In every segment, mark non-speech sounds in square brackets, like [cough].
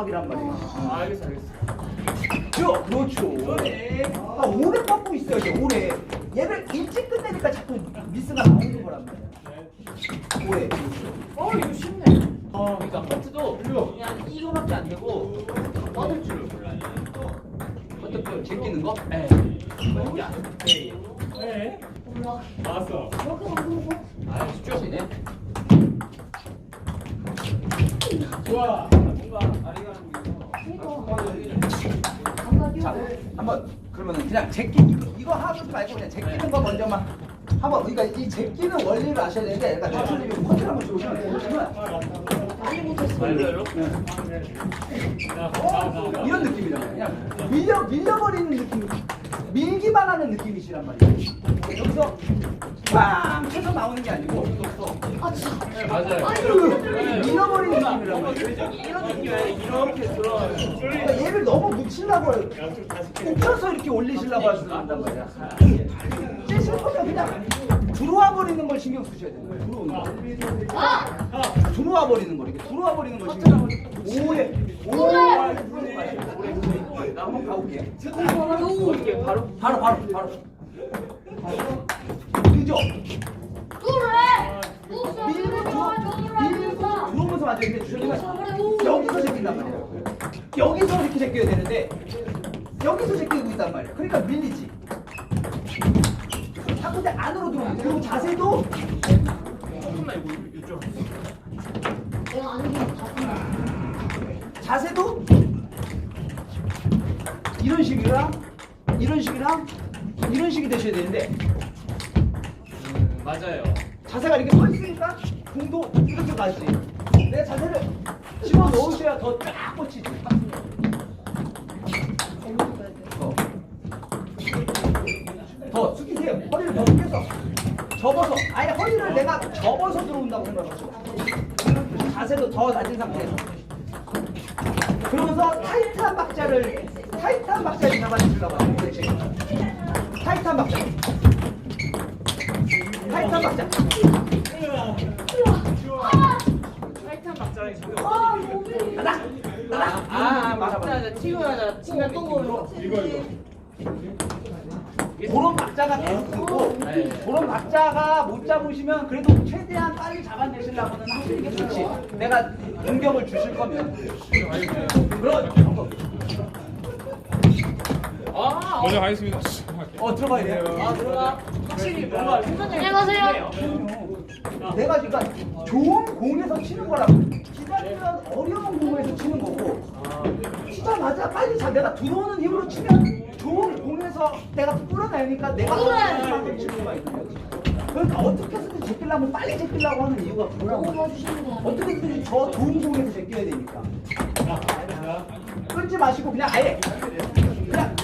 압박이란 말이에요. 아, 알겠어, 알겠어. 저, 그렇죠. 그러네. 아, 오래 뻗고 있어야죠, 오래. 얘를 일찍 끝내니까 자꾸 미스가 나오는 거란 말이야. 오래. 어, 이거 쉽네. 어, 그러니까 커트도 그냥 이거밖에 안 되고 뻗을 줄을 몰라요. 어떻게 제끼는 거? 네. 이게 안 돼. 네. 몰라. 나왔어. 이렇게 거? 아, 쉽죠? 네. 좋아. 자, 한번 그러면은 그냥 제끼 이거 하지 말고 그냥 제끼는 거 먼저만 한번 그러니까 이 제끼는 원리를 아셔야 되는데 약간 대표님이 커트를 한번 주시면 어, 이런 느낌이잖아요. 그냥 밀려 밀려버리는 느낌, 밀기만 하는 느낌이시란 말이에요. 여기서 빵 쳐서 나오는 게 아니고 아, 진짜. 네, 맞아요. 말이에요. 이런 느낌이야. 이렇게 들어. 그러니까 얘를 너무 묻히려고 욱혀서 이렇게 올리시려고 하신단 말이야. 찌실 거면 그냥 들어와 버리는 걸 신경 쓰셔야 돼요. 들어오는 거. 아! 들어와 버리는 거 이렇게 들어와 버리는 걸 신경 쓰 오래 오래 오래 나 한번 가볼게. 바로 바로 바로. 그죠? 그래! 또 밀고 들어- 또 밀고. 들어오면서. 근데 주현이가 여기서 제낀단 말이에요. 여기서 이렇게 제껴야 되는데 여기서 제끼고 있단 말이에요. 그러니까 밀리지. 자꾸 근데 안으로 들어오는 그리고 자세도 조금만 이거 이쪽. 내가 같은 자세도 이런 식이랑 이런 식이랑 이런 식이 되셔야 되는데 음, 맞아요. 자세가 이렇게 서 있으니까 공도 이렇게 가지. 내 자세를 집어 넣으셔야 더쫙 뻗치지. 더. 더 숙이세요. 허리를 더 숙여서 접어서 아예 허리를 내가 접어서 들어온다고 생각하시고 자세도 더 낮은 상태에서 그러면서 타이트한 박자를 타이트한 박자를 잡아주시려고 하는 그렇지. 타이트 한 박자. 타이트 한 박자. 아, 몸이. 나다 나다 아, 맞아. 맞아. 치면 어떤 거요? 그런 박자가 계속 들고 네. 그런 박자가 못 잡으시면 그래도 최대한 빨리 잡아내시려고는 하시는 게 좋지. 내가 공격을 주실 거면. 그런 아, 먼저 가겠습니다. 어 들어가야 돼요 아, 들어가. 확실히 뭔가 생각이 안녕하세요. 내가 그러니까 좋은 공에서 치는 거라고. 기다리면 어려운 공에서 치는 거고. 치자마자 빨리 자 내가 들어오는 힘으로 치면 좋은 공에서 내가 끌어내니까 내가 수가 있는 거지. 그러니까 어떻게 해서든 제끼려면 빨리 제끼려고 하는 이유가 뭐라고? 돼요. 어떻게든 저 좋은 공에서 제껴야 되니까. 끊지 마시고 그냥 아예. 그냥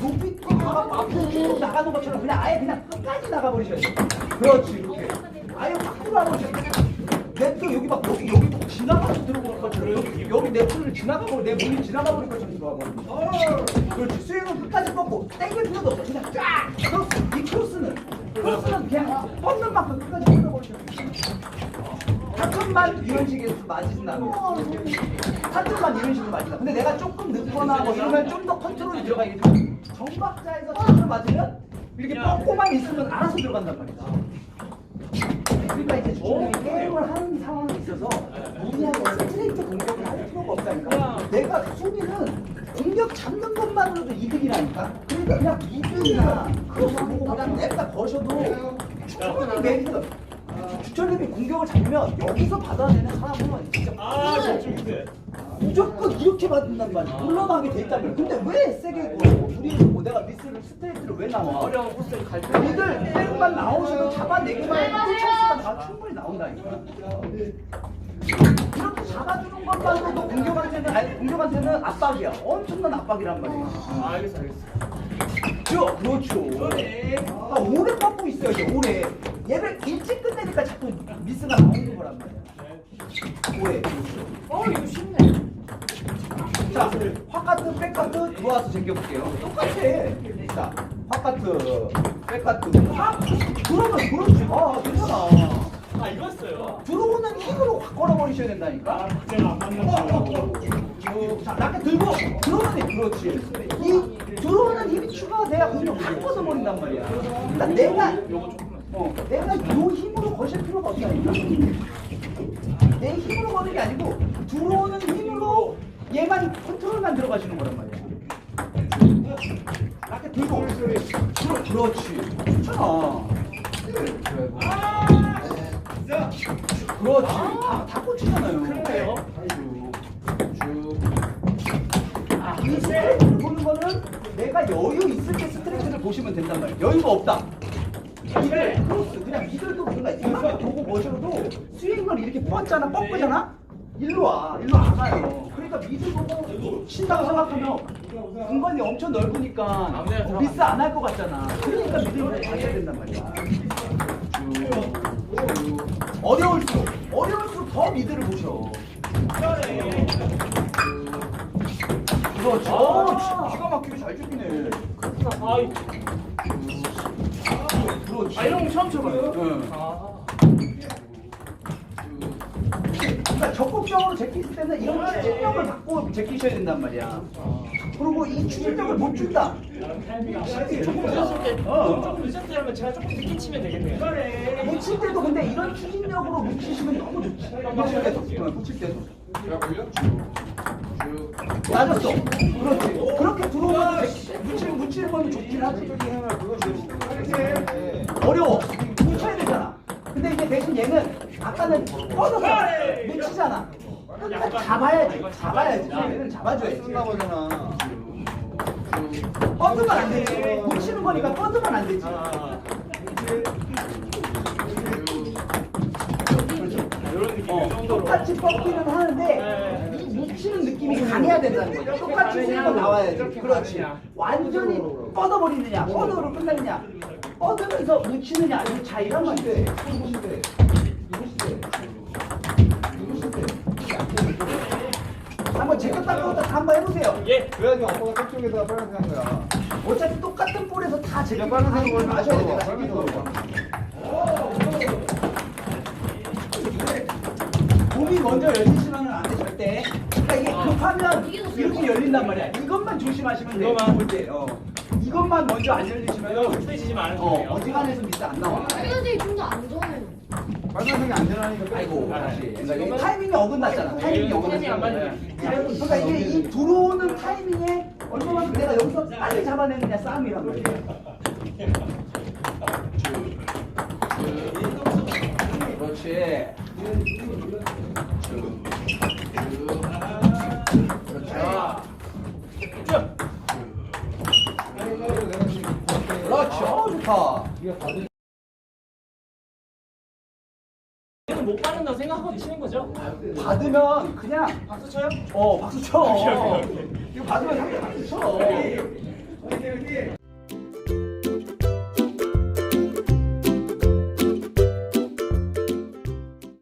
높이 뛰어가 앞으로 나가는 것처럼 그냥 아예 그냥 끝까지 나가버리셔야 돼요 그렇지 이렇게. 아예 확 들어가버리셔야 돼요. 냅도 여기 막 여기 여기 막 지나가서 들어오는 것처럼 여기 여기 내 손을 지나가버리 내 몸이 지나가버린 것처럼 들어가거든요 그렇지. 스윙은 끝까지 뻗고 땡길 필요도 없어 그냥 쫙 크로스 이 크로스는 크로스는 그냥 뻗는 만큼 끝까지 뻗어버리셔야 돼요. 타점만 이런 식으로 맞으신다면. 타점만 이런 식으로 맞으신다. 근데 내가 조금 늦거나 뭐 이러면 좀 더 컨트롤이 들어가겠지 정박자에서 타점 맞으면 이렇게 뻗고만 있으면 알아서 들어간단 말이야. 그러니까 이제 주중에 게임을 하는 상황에 있어서 무리하게 스트레이트 공격을 할 필요가 없다니까. 내가 수비는 공격 잡는 것만으로도 이득이라니까. 그러니까 그냥 무빙이나 크로스 보고 그냥 냅다 거셔도 충분히 메리트 주철님이 공격을 잡으면 여기서 받아내는 사람은 진짜 아, 저쪽인데. 무조건 이렇게 받는단 말이야 물러나게 돼 있단 말이야 근데 왜 세게 고 둘이서 뭐 내가 미스를 스트레이트를 왜 나와 어려운 코스를 갈 때. 니들 백만 나오시고 잡아내기만 해도 찬스가 다 충분히 나온다니까. 이렇게 잡아주는 것만으로도 공격한테는 아니 공격한테는 압박이야. 엄청난 압박이란 말이야. 아, 알겠어, 알겠어. 그렇죠. 그렇죠. 그러네. 아, 오래 뻗고 있어야죠. 오래. 얘를 일찍 끝내니까 자꾸 미스가 나오는 거란 말이야. 그렇죠. 어, 이거 쉽네. 자, 화카트, 백카트 들어와서 제껴볼게요. 똑같아. 자, 화카트, 백카트, 확 그러면 그렇지. 아, 괜찮아. 아, 이거였어요. 들어오는 힘으로 확 걸어버리셔야 된다니까. 박자가 안 맞는 어, 어, 어. 쭉. 자, 라켓 들고 들어오는 힘. 그렇지. 이 들어오는 힘이 추가돼야 공을 확 뻗어버린단 말이야. 그러니까 내가 어, 내가 요 힘으로 거실 필요가 없다니까. 내 힘으로 거는 게 아니고 들어오는 힘으로 얘만 컨트롤만 들어가시는 거란 말이야. 라켓 들고. 그렇, 그렇지. 좋잖아. 그렇지. 다, 다 꽂히잖아요. 그래요? 아, 이 스트레이트를 보는 거는 내가 여유 있을 때 스트레이트를 보시면 된단 말이야. 여유가 없다. 미들, 크로스, 그냥 미들도 뭔가 이만큼 보고 보셔도 스윙을 이렇게 뻗잖아, 뻗잖아? 일로 와, 일로 안 가요. 그러니까 미들 보고 친다고 생각하면 공간이 엄청 넓으니까 들어가. 미스 안 할 것 같잖아. 그러니까 미들을 가셔야 된단 말이야. 어려울수록, 어려울수록 더 미들을 보셔. 그렇지. 어, 기- 기가 막히게 잘 죽이네. 아이. 아이 런 거 처음 쳐봐요. 응. 아. 그러니까 적극적으로 제끼실 때는 이런 추진력을 갖고 제끼셔야 된단 말이야. 그리고 이 추진력을 못 준다. 조금 늦었을 때, 제가 조금 늦게 치면 되겠네요. 묻힐 때도 근데 이런 추진력으로 묻히시면 너무 좋지. 묻힐 때도. 어, 묻힐 때도. 맞았어. 그렇지. 그렇게 들어오면 묻히는, 묻히는 건 좋긴 하지. 어려워. 묻혀야 되잖아. 대신 얘는 아까는 뻗어서 묻히잖아. 끝까지 잡아야지. 잡아야지. 얘는 잡아줘야지. 뻗으면 안 되지. 묻히는 거니까 뻗으면 안 되지. 똑같이 뻗기는 하는데 이 묻히는 느낌이 강해야 된다는 거죠. 똑같이 쓰고 나와야지. 그렇지. 완전히 뻗어버리느냐, 뻗어로 끝나느냐, 뻗으면서 묻히느냐 이 차이란 말이야. 한번 제가 닦아보다 한번 해보세요. 예. 그래야지 아빠가 저쪽에다 빨간색 한 거야. 어차피 똑같은 볼에서 다 제가 그냥 빨간색으로 마셔야 돼. 내가 빨간색으로 몸이 먼저 열리시면 안 돼, 절대. 그러니까 이게 급하면 이렇게 열린단 말이야. 이것만 조심하시면 돼. 이거만. 볼 때. 어. 이것만 먼저 안 열리시면 스테이지지만 않으면 어. 어지간해서 미스 안 나와. 빨간색이 좀 더 안전해요. 빨간색이 안 되나니까. 아이고, 아, 다시. 네. 그러니까 이게 타이밍이 어긋났잖아. 타이밍이 어긋났잖아. 그러니까 이게 이 들어오는 타이밍에 얼마만큼 내가 여기서 빨리 잡아내느냐 싸움이란 말이야. 그렇지. 자, 좋다. 이거 못 받는다 생각하고 치는 거죠? 받으면 그냥 박수 쳐요? 어 박수 쳐. [laughs] 이거 받으면 당연히 박수 쳐. 여기 여기.